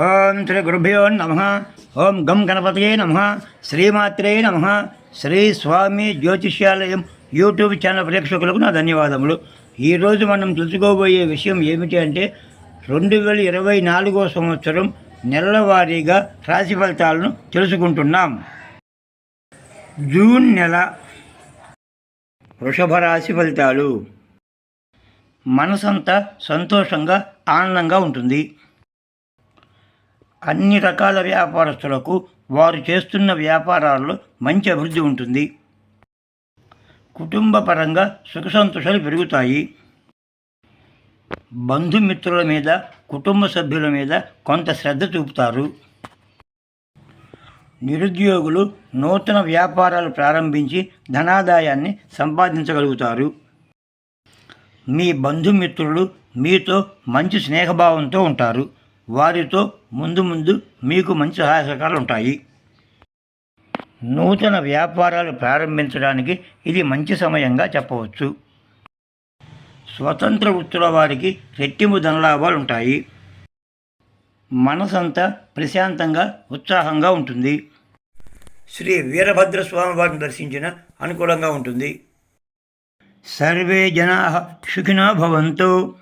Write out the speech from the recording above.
ఓం శ్రీ గురుభ్యో నమ. ఓం గం గణపతియే నమ. శ్రీమాత్రే నమ. శ్రీ స్వామి జ్యోతిష్యాలయం యూట్యూబ్ ఛానల్ ప్రేక్షకులకు నా ధన్యవాదములు. ఈరోజు మనం తెలుసుకోబోయే విషయం ఏమిటి అంటే రెండు వేల ఇరవై నాలుగో సంవత్సరం నెలవారీగా రాశి ఫలితాలను తెలుసుకుంటున్నాం. జూన్ నెల వృషభ రాశి ఫలితాలు. మనసంతా సంతోషంగా ఆనందంగా ఉంటుంది. అన్ని రకాల వ్యాపారస్తులకు వారు చేస్తున్న వ్యాపారాల్లో మంచి అభివృద్ధి ఉంటుంది. కుటుంబ పరంగా సుఖ సంతోషాలు పెరుగుతాయి. బంధుమిత్రుల మీద కుటుంబ సభ్యుల మీద కొంత శ్రద్ధ చూపుతారు. నిరుద్యోగులు నూతన వ్యాపారాలు ప్రారంభించి ధనాదాయాన్ని సంపాదించగలుగుతారు. మీ బంధుమిత్రులు మీతో మంచి స్నేహభావంతో ఉంటారు. వారితో ముందు ముందు మీకు మంచి సహాయకాలు ఉంటాయి నూతన వ్యాపారాలు ప్రారంభించడానికి ఇది మంచి సమయంగా చెప్పవచ్చు. స్వతంత్ర వృత్తుల వారికి రెట్టింపు ధనలాభాలు ఉంటాయి మనసంతా ప్రశాంతంగా ఉత్సాహంగా ఉంటుంది. శ్రీ వీరభద్రస్వామి వారిని దర్శించిన అనుకూలంగా ఉంటుంది. సర్వే జనా సుఖినో భవంతు.